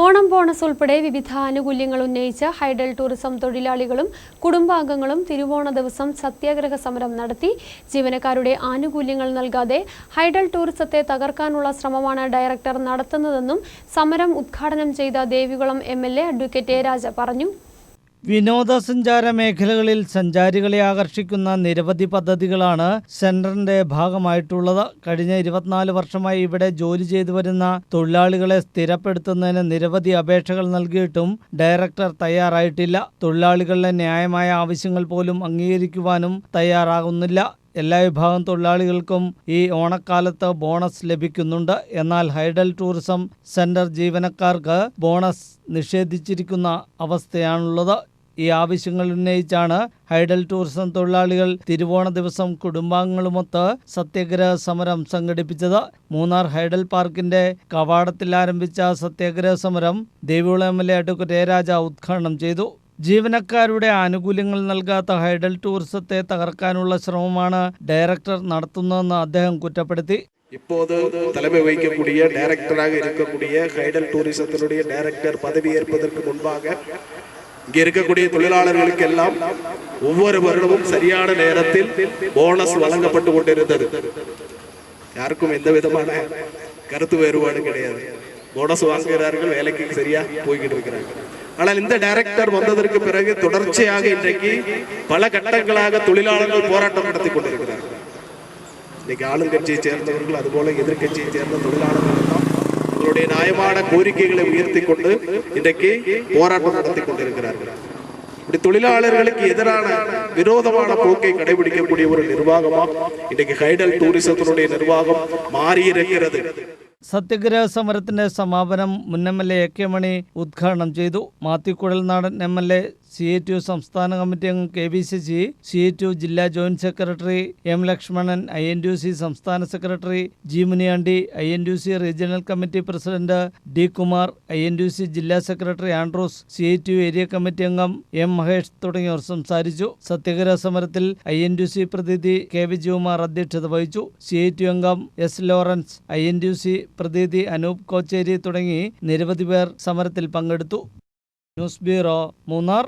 Onam bonus ഉൾപ്പെടെ വിവിധ ആനുകൂല്യങ്ങൾ ഉന്നയിച്ച് ഹൈഡൽ ടൂറിസം തൊഴിലാളികളും കുടുംബാംഗങ്ങളും തിരുവോണ ദിവസം സത്യാഗ്രഹ സമരം നടത്തി. ജീവനക്കാരുടെ ആനുകൂല്യങ്ങൾ നൽകാതെ ഹൈഡൽ ടൂറിസത്തെ തകർക്കാനുള്ള ശ്രമമാണ് ഡയറക്ടർ നടത്തുന്നതെന്നും സമരം ഉദ്ഘാടനം ചെയ്ത Devikulam M advocate A Raja പറഞ്ഞു. വിനോദസഞ്ചാര മേഖലകളിൽ സഞ്ചാരികളെ ആകർഷിക്കുന്ന നിരവധി പദ്ധതികളാണ് സെന്ററിന്റെ ഭാഗമായിട്ടുള്ളത്. കഴിഞ്ഞ ഇരുപത്തിനാല് വർഷമായി ഇവിടെ ജോലി ചെയ്തു വരുന്ന തൊഴിലാളികളെ സ്ഥിരപ്പെടുത്തുന്നതിന് നിരവധി അപേക്ഷകൾ നൽകിയിട്ടും ഡയറക്ടർ തയ്യാറായിട്ടില്ല. തൊഴിലാളികളുടെ ന്യായമായ ആവശ്യങ്ങൾ പോലും അംഗീകരിക്കുവാനും തയ്യാറാകുന്നില്ല. എല്ലാ വിഭാഗം തൊഴിലാളികൾക്കും ഈ ഓണക്കാലത്ത് ബോണസ് ലഭിക്കുന്നുണ്ട്. എന്നാൽ ഹൈഡൽ ടൂറിസം സെന്റർ ജീവനക്കാർക്ക് ബോണസ് നിഷേധിച്ചിരിക്കുന്ന അവസ്ഥയാണുള്ളത്. ഈ ആവശ്യങ്ങൾ ഉന്നയിച്ചാണ് ഹൈഡൽ ടൂറിസം തൊഴിലാളികൾ തിരുവോണ ദിവസം കുടുംബാംഗങ്ങളുമൊത്ത് സത്യാഗ്രഹ സമരം സംഘടിപ്പിച്ചത് മൂന്നാർ ഹൈഡൽ പാർക്കിന്റെ കവാടത്തിൽ ആരംഭിച്ച സത്യാഗ്രഹ സമരം Devikulam M L A advocate A Raja ഉദ്ഘാടനം ചെയ്തു ജീവനക്കാരുടെ ആനുകൂല്യങ്ങൾ നൽകാത്ത ഹൈഡൽ ടൂറിസത്തെ തകർക്കാനുള്ള ശ്രമമാണ് ഡയറക്ടർ നടത്തുന്നതെന്ന് അദ്ദേഹം കുറ്റപ്പെടുത്തി இப்போது தலைமை வகிக்கக்கூடிய டைரக்டராக இருக்கக்கூடிய ஹைடல் டூரிசத்தினுடைய டைரக்டர் பதவி ஏற்பதற்கு முன்பாக இங்க இருக்கக்கூடிய தொழிலாளர்களுக்கு எல்லாம் ஒவ்வொரு வருடமும் சரியான நேரத்தில் போனஸ் வழங்கப்பட்டு கொண்டிருந்தது. யாருக்கும் எந்த விதமான கருத்து வேறுபாடு கிடையாது. போனஸ் வாங்குகிறார்கள் வேலைக்கு சரியா போய்கிட்டு இருக்கிறார்கள் ஆனால் இந்த டைரக்டர் வந்ததற்கு பிறகு தொடர்ச்சியாக இன்றைக்கு பல கட்டங்களாக தொழிலாளர்கள் போராட்டம் நடத்தி கொண்டிருக்கிறார்கள். இன்னைக்கு ஆளுங்கட்சியை சேர்ந்தவர்கள் அதுபோல எதிர்க்கட்சியை சேர்ந்த தொழிலாளர்கள் எல்லாம் தங்களுடைய நியாயமான கோரிக்கைகளை உயர்த்தி கொண்டு இன்றைக்கு போராட்டம் நடத்தி கொண்டிருக்கிறார்கள் இப்படி தொழிலாளர்களுக்கு எதிரான விரோதமான போக்கை கடைபிடிக்கக்கூடிய ஒரு நிர்வாகமா இன்றைக்கு ஹைடல் டூரிசத்தினுடைய நிர்வாகம் மாறி இருக்கிறது സത്യഗ്രഹ സമരത്തിന്റെ സമാപനം മുൻ M L A A K Mani ഉദ്ഘാടനം ചെയ്തു Mathew Kuzhalnadan M L A C A two സംസ്ഥാന കമ്മിറ്റി അംഗം K V Sasi C C A two ജില്ലാ joint secretary M Lakshmanan I N U C സംസ്ഥാന secretary G Muniyandi I N U C regional committee president D Kumar I N U C ജില്ലാ secretary Andrews C A two area committee അംഗം M Mahesh തുടങ്ങിയവർ സംസാരിച്ചു. സത്യഗ്രഹ സമരത്തിൽ I N U C പ്രതിനിധി K V Jikumar അധ്യക്ഷത വഹിച്ചു. സി എ ടു അംഗം S Lawrence I N U C പ്രതിനിധി അനൂപ് കോച്ചേരി തുടങ്ങി നിരവധി പേർ സമരത്തിൽ പങ്കെടുത്തു. News bureau Munnar.